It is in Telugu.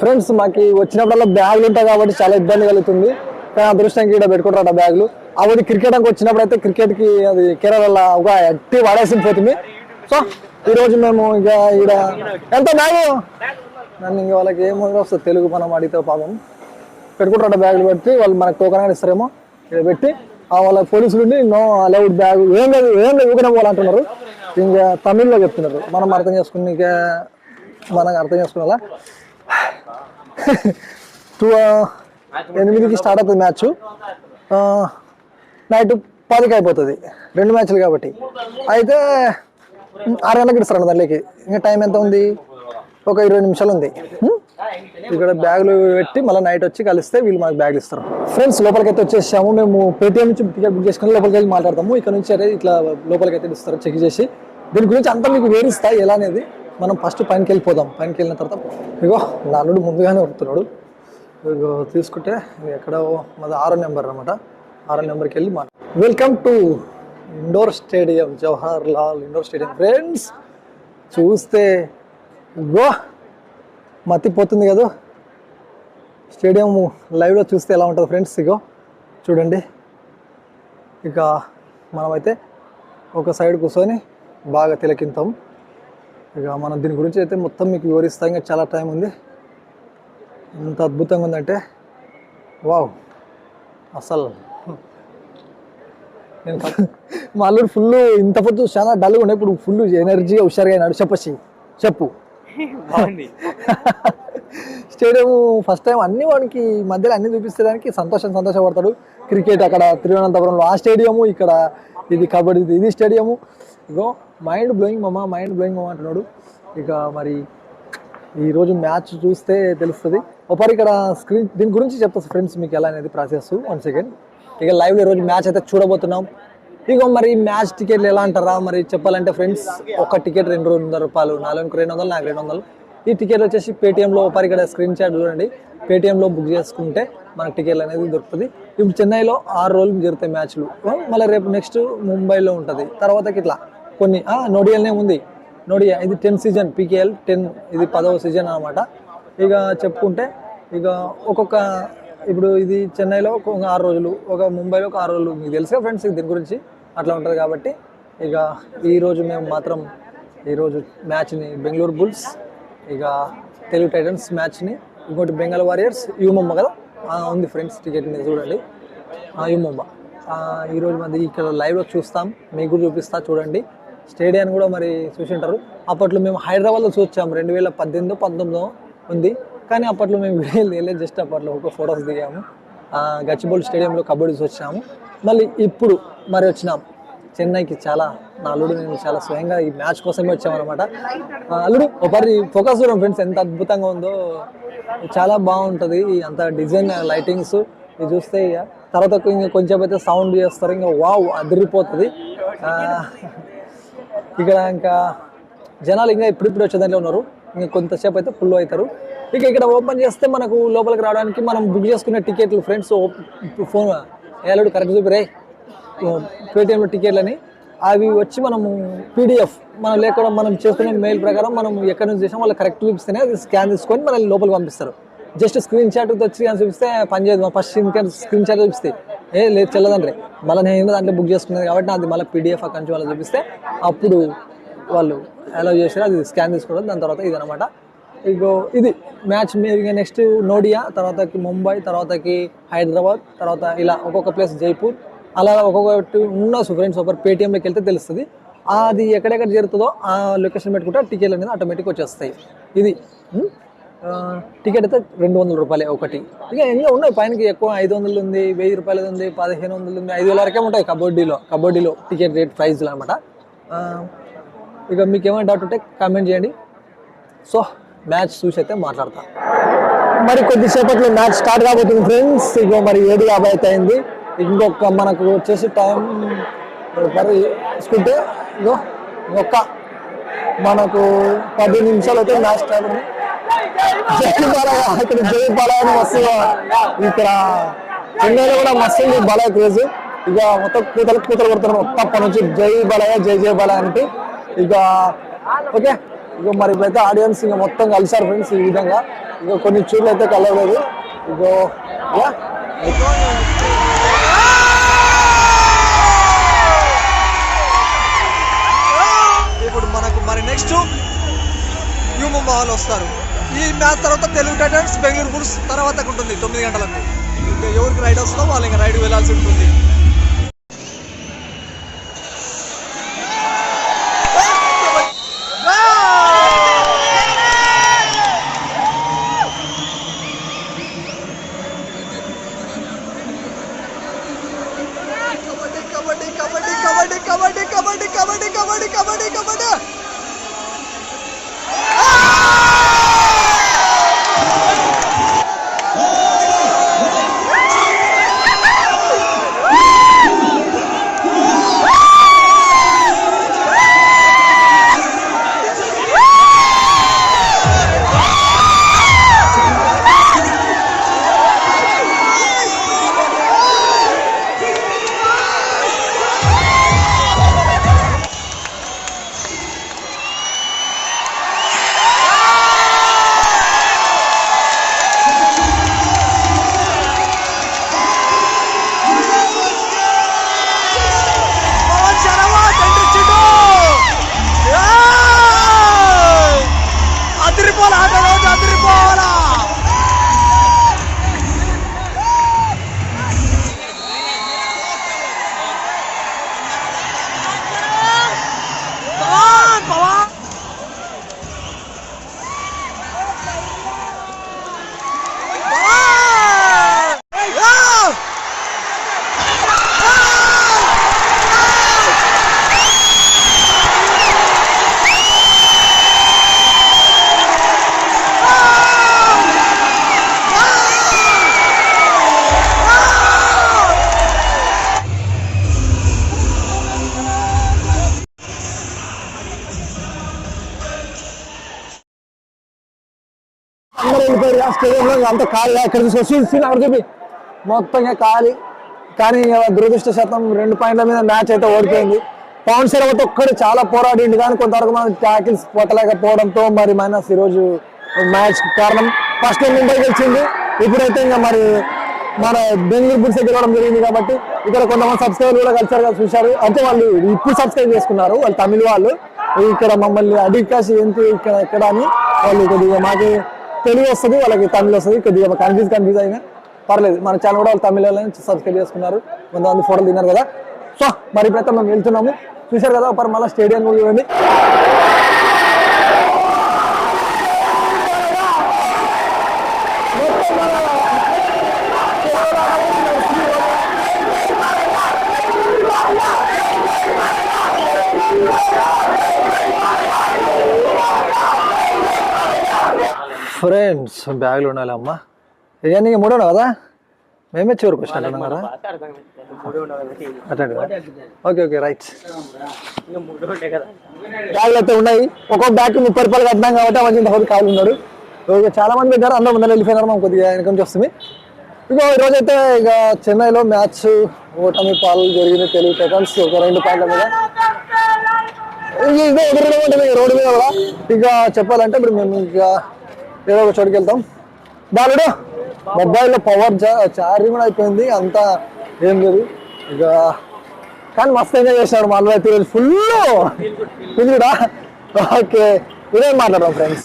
ఫ్రెండ్స్ మాకు వచ్చినప్పుడల్లా బ్యాగులు ఉంటాయి కాబట్టి చాలా ఇబ్బంది కలుగుతుంది. కానీ అదృష్టంకి ఇక్కడ పెట్టుకుంటారు బ్యాగులు. అవి క్రికెట్ వచ్చినప్పుడు అయితే క్రికెట్కి అది కేరళ ఒక ఎట్టి వాడేసి పోతుంది. సో ఈ రోజు మేము ఇక ఈడ ఎంత బ్యాగు? నన్ను ఇంక వాళ్ళకి ఏమో వస్తుంది? తెలుగు మనం అడిగితే పాపం. పెట్టుకుంటారు బ్యాగులు పెట్టి వాళ్ళు మనకు టోకన్ ఇస్తారేమో ఇక్కడ పెట్టి ఆ వాళ్ళ పోలీసులు నో అలౌడ్ బ్యాగ్. ఏం లేదు ఏం లేదు ఊకనే పోవాలంటున్నారు ఇంకా తమిళ్ళో చెప్తున్నారు. మనం అర్థం చేసుకుని ఇంకా మనం అర్థం చేసుకునేలా. టూ ఎనిమిదికి స్టార్ట్ అవుతుంది మ్యాచ్ నైట్ పదికి అయిపోతుంది. రెండు మ్యాచ్లు కాబట్టి. అయితే ఆరు గంటలకు ఇస్తారు దానికి ఇంకా టైం ఎంత ఉంది? ఒక ఇరవై నిమిషాలు ఉంది. ఇక్కడ బ్యాగులు పెట్టి మళ్ళీ నైట్ వచ్చి కలిస్తే వీళ్ళు మనకు బ్యాగులు ఇస్తారు. ఫ్రెండ్స్ లోపలికి అయితే వచ్చేసాము. మేము పేటిఎం నుంచి టికెట్ బుక్ చేసుకుని లోపలికి వెళ్ళి మాట్లాడతాము. ఇక్కడ నుంచి అరే ఇట్లా లోపలికి అయితే ఇస్తారు చెక్ చేసి. దీని గురించి అంతా మీకు వివరిస్తా ఎలా అనేది. మనం ఫస్ట్ పైనకి వెళ్ళిపోదాం. పైనకి వెళ్ళిన తర్వాత ఇగో నాలుడు ముందుగానే వస్తున్నాడు. ఇగో తీసుకుంటే ఎక్కడో ఎక్కడ మాది ఆరో నెంబర్ అనమాట ఆరో నెంబర్కి వెళ్ళి మా welcome to indoor stadium Jawahar Lal indoor stadium friends చూస్తే ఇగో మతిపోతుంది కదా. స్టేడియం లైవ్లో చూస్తే ఎలా ఉంటుంది ఫ్రెండ్స్ ఇగో? చూడండి. ఇక మనమైతే ఒక సైడ్ కూర్చొని బాగా తిలకింతాం. ఇక మనం దీని గురించి అయితే మొత్తం మీకు వివరిస్తాం. ఇంకా చాలా టైం ఉంది. ఎంత అద్భుతంగా ఉందంటే వావ్! అసలు. నేను మా అల్లుడు ఫుల్ ఇంత పొద్దు చాలా డల్గా ఉండే. ఇప్పుడు ఫుల్ ఎనర్జీగా హుషారుగా అయినాడు. చెప్పసి చెప్పు. స్టేడియం ఫస్ట్ టైం అన్ని వాడికి మధ్యలో అన్ని చూపించడానికి సంతోషం సంతోషపడతాడు. క్రికెట్ అక్కడ తిరువనంతపురంలో ఆ స్టేడియము ఇక్కడ ఇది కబడ్డీ ఇది- ఇది స్టేడియము. ఇగో మైండ్ బ్లోయింగ్ మమ్మ మైండ్ బ్లోయింగ్ మమ్మ అంటున్నాడు. ఇక మరి ఈరోజు మ్యాచ్ చూస్తే తెలుస్తుంది. ఒకసారి ఇక్కడ స్క్రీన్ దీని గురించి చెప్తా ఫ్రెండ్స్ మీకు ఎలా అనేది ప్రాసెస్ వన్ సెకండ్ ఇక లైవ్లో ఈరోజు మ్యాచ్ అయితే చూడబోతున్నాం. ఇగో మరి మ్యాచ్ టికెట్లు ఎలా అంటారా? మరి చెప్పాలంటే ఫ్రెండ్స్ ఒక టికెట్ రెండు వందల రూపాయలు నాలుగు రెండు వందలు నాకు రెండు వందలు. ఈ టికెట్ వచ్చేసి పేటిఎంలో ఒకసారి ఇక్కడ స్క్రీన్ షాట్ చూడండి. పేటిఎంలో బుక్ చేసుకుంటే మనకు టికెట్లు అనేది దొరుకుతుంది. ఇప్పుడు చెన్నైలో ఆరు రోజులు జరుగుతాయి మ్యాచ్లు మళ్ళీ రేపు నెక్స్ట్ ముంబైలో ఉంటుంది. తర్వాతకి ఇట్లా. కొన్ని నోడియల్నే ఉంది. నోడియా ఇది టెన్ సీజన్ పీకేఎల్ టెన్ ఇది పదవ సీజన్ అనమాట ఇక చెప్పుకుంటే ఇక ఒక్కొక్క ఇప్పుడు ఇది చెన్నైలో ఒక ఆరు రోజులు ఒక ముంబైలో ఒక ఆరు రోజులు మీకు తెలుసుగా ఫ్రెండ్స్ దీని గురించి అట్లా ఉంటుంది కాబట్టి ఇక ఈరోజు మేము మాత్రం ఈరోజు మ్యాచ్ని బెంగళూరు బుల్స్ ఇక తెలుగు టైటన్స్ మ్యాచ్ని ఇంకోటి బెంగాల్ వారియర్స్ యూమమ్మ కదా? ఉంది ఫ్రెండ్స్ టికెట్ మీద చూడండి. యూమమ్మ. ఈరోజు మంది ఇక్కడ లైవ్లో చూస్తాం మీకు చూపిస్తా చూడండి. స్టేడియాన్ని కూడా మరి చూసి ఉంటారు అప్పట్లో మేము హైదరాబాద్లో చూసాము రెండు వేల పద్దెనిమిదో పంతొమ్మిదో ఉంది. కానీ అప్పట్లో మేము వీడియోలు తీయలేదు. జస్ట్ అప్పట్లో ఒక ఫొటోస్ దిగాము. గచ్చిబౌలి స్టేడియంలో కబడ్డీ వచ్చాము. మళ్ళీ ఇప్పుడు మరి వచ్చినాం. చెన్నైకి చాలా నా అల్లుడు నేను చాలా స్వయంగా ఈ మ్యాచ్ కోసమే వచ్చామన్నమాట. అల్లుడు ఒకరి ఫోకస్ చూడండి ఫ్రెండ్స్ ఎంత అద్భుతంగా ఉందో. చాలా బాగుంటుంది అంత డిజైన్ లైటింగ్స్. ఇది చూస్తే ఇక తర్వాత ఇంకా కొంచెం అయితే సౌండ్ చేస్తారు. ఇంకా వావ్ అదిరిపోతుంది. ఇక్కడ ఇంకా జనాలు ఇంకా ఇప్పుడిప్పుడు వచ్చేదాంట్లో ఉన్నారు. ఇంకా కొంతసేపు అయితే ఫుల్ అవుతారు. ఇక ఇక్కడ ఓపెన్ చేస్తే మనకు లోపలికి రావడానికి మనం బుక్ చేసుకునే టికెట్లు ఫ్రెండ్స్ ఫోన్ ఏలాడు కరెక్ట్ చూపిరే పేటిఎంలో టికెట్లని అవి వచ్చి మనము పీడిఎఫ్ మనం లేకుండా మనం చేసుకునే మెయిల్ ప్రకారం మనం ఎక్కడి నుంచి చేసాం వాళ్ళు కరెక్ట్ చూపిస్తేనే అది స్కాన్ తీసుకొని మనల్ని లోపలికి పంపిస్తారు. జస్ట్ స్క్రీన్ షాట్ వచ్చి అని చూపిస్తే పని చేయదు. ఫస్ట్ స్క్రీన్ షాట్ చూపిస్తే ఏ లేదు చెల్లదండ్రి. మళ్ళీ నేను దాంట్లో బుక్ చేసుకున్నాను కాబట్టి అది మళ్ళీ పీడిఎఫ్ అక్కడి నుంచి వాళ్ళు చూపిస్తే అప్పుడు వాళ్ళు అలౌ చేసారు అది స్కాన్ తీసుకోవడం దాని తర్వాత ఇది అనమాట ఇగో ఇది మ్యాచ్ మీరు నెక్స్ట్ నోడియా తర్వాతకి ముంబై తర్వాతకి హైదరాబాద్ తర్వాత ఇలా ఒక్కొక్క ప్లేస్ జైపూర్. అలా ఒక్కొక్కటి ఉన్న ఫ్రెండ్స్ ఒకరు పేటీఎంలోకి వెళ్తే తెలుస్తుంది. అది ఎక్కడెక్కడ జరుగుతుందో ఆ లొకేషన్ పెట్టుకుంటే టికెట్లు అనేది ఆటోమేటిక్ వచ్చేస్తాయి. ఇది టికెట్ అయితే రెండు వందల రూపాయలే ఒకటి. ఇక ఎన్నో ఉన్నాయి. పైనకి ఎక్కువ ఐదు వందలు ఉంది వెయ్యి రూపాయలు ఉంది పదిహేను వందలు ఉంది ఐదు వేల వరకే ఉంటాయి కబడ్డీలో. కబడ్డీలో టికెట్ రేట్ ప్రైజ్లు అనమాట ఇక మీకు ఏమైనా డౌట్ ఉంటే కామెంట్ చేయండి. సో మ్యాచ్ చూసి అయితే మాట్లాడతా. మరి కొద్దిసేపట్లో మ్యాచ్ స్టార్ట్ కాబోతుంది ఫ్రెండ్స్. ఇగో మరి ఏడు యాభై అయితే అయింది. ఇంకొక మనకు వచ్చేసి టైం మరి చూసుకుంటే ఇగో ఒక్క మనకు పది నిమిషాలు అయితే మ్యాచ్ స్టార్ట్ ఉంది జై బాలయ్య ఇక్కడ జై బాలయ్య అని మస్తు ఇక్కడ చెన్నైలో కూడా మస్తు ఉంది బాలయ్య క్రేజ్ ఇక మొత్తం కూతలు కూతలు కొడుతున్నారు మొత్తం అప్పటి నుంచి జై బాలయ్య జై జై బాలయ్య అంటే ఇక ఓకే ఇక మరి ఇప్పుడైతే ఆడియన్స్ ఇంకా మొత్తం కలిసారు ఫ్రెండ్స్ ఈ విధంగా ఇక కొన్ని చూడలు అయితే కలవలేదు ఇగో ఇప్పుడు మనకు మరి నెక్స్ట్ న్యూ ముంబై వాళ్ళు వస్తారు. ఈ మ్యాచ్ తర్వాత తెలుగు టైటన్స్ బెంగళూరు బుల్స్ తర్వాత ఉంటుంది తొమ్మిది గంటలకు ఇంకా ఎవరికి రైడ్ వస్తుందో వాళ్ళు ఇంకా రైడ్ వెళ్ళాల్సి ఉంటుంది కబడ్డీ కబడ్డీ కబడ్డీ కబడ్డీ కబడ్డీ కబడ్డీ కబడ్డీ కబడ్డీ కబడ్డీ స్టేడియంలో అంత ఖాళీ ఇక్కడ చూసి సీన్ అక్కడ చెప్పి మొత్తంగా ఖాళీ. కానీ దురదృష్ట శాతం రెండు పాయింట్ల మీద మ్యాచ్ అయితే ఓడిపోయింది. పవన్ శర్మత్ ఒక్కడు చాలా పోరాడిండు కానీ కొంతవరకు మనం ట్యాకిల్స్ పొట్టలేకపోవడంతో మరి మైనస్ ఈరోజు మ్యాచ్ కారణం. ఫస్ట్ ముంబై గెలిచింది. ఇప్పుడైతే ఇంకా మరి మన బెంగళూరు బుల్స్ గెలవడం జరిగింది కాబట్టి ఇక్కడ కొంతమంది సబ్స్క్రైబర్ కూడా కలిసారు కదా చూశారు. అంటే వాళ్ళు ఇప్పుడు సబ్స్క్రైబ్ చేసుకున్నారు. వాళ్ళు తమిళ వాళ్ళు. ఇక్కడ మమ్మల్ని అడిగి కాసి ఎంత ఇక్కడ ఎక్కడ అని వాళ్ళు కొద్దిగా మాకు తెలుగు వస్తుంది వాళ్ళకి తమిళ వస్తుంది కొద్దిగా కన్ఫ్యూజ్ కన్ఫ్యూజ్ అయినా పర్లేదు. మన ఛానల్ కూడా వాళ్ళు తమిళ సబ్స్క్రైబ్ చేసుకున్నారు. కొంతమంది ఫోటోలు తిన్నారు కదా. సో మరి ఇప్పుడైతే మేము వెళ్తున్నాము. చూశారు కదా ఒకరు మళ్ళీ స్టేడియం కూడా చూడండి. ఫ్రెండ్స్ బ్యాగులు ఉండాలి అమ్మా ఇవన్నీ మూడో కదా? మేమే చివరికి వచ్చినట్టున్నారా అటెండ్ ఓకే ఓకే రైట్ బ్యాగులు అయితే ఉన్నాయి. ఒక్కొక్క బ్యాగ్ ముప్పై రూపాయలు కట్టినాం కాబట్టి మంచి ఇంతవరకు కావాలి ఉన్నాడు. ఇక చాలా మంది పెట్టారు. అందరూ ముందర వెళ్ళిపోయినారు మనం కొద్దిగా వెనక నుంచి వస్తుంది. ఇక ఈరోజు అయితే ఇక చెన్నైలో మ్యాచ్ ఓటమి పాలు జరిగింది తెలుగు టైటన్స్ ఒక రెండు పాయింట్ల మీద ఇక రోడ్డు మీద కూడా. ఇక చెప్పాలంటే ఇప్పుడు మేము ఇక ఏదో ఒక చోటుకి వెళ్తాం బాలుడు మొబైల్లో పవర్ ఛార్జింగ్ కూడా అయిపోయింది. అంతా ఏం లేదు. ఇక కానీ మస్తు ఎంజాయ్ చేసినాడు మా అయితే ఫుల్ ఫుల్ కూడా ఓకే ఇదేం మాట్లాడదాం ఫ్రెండ్స్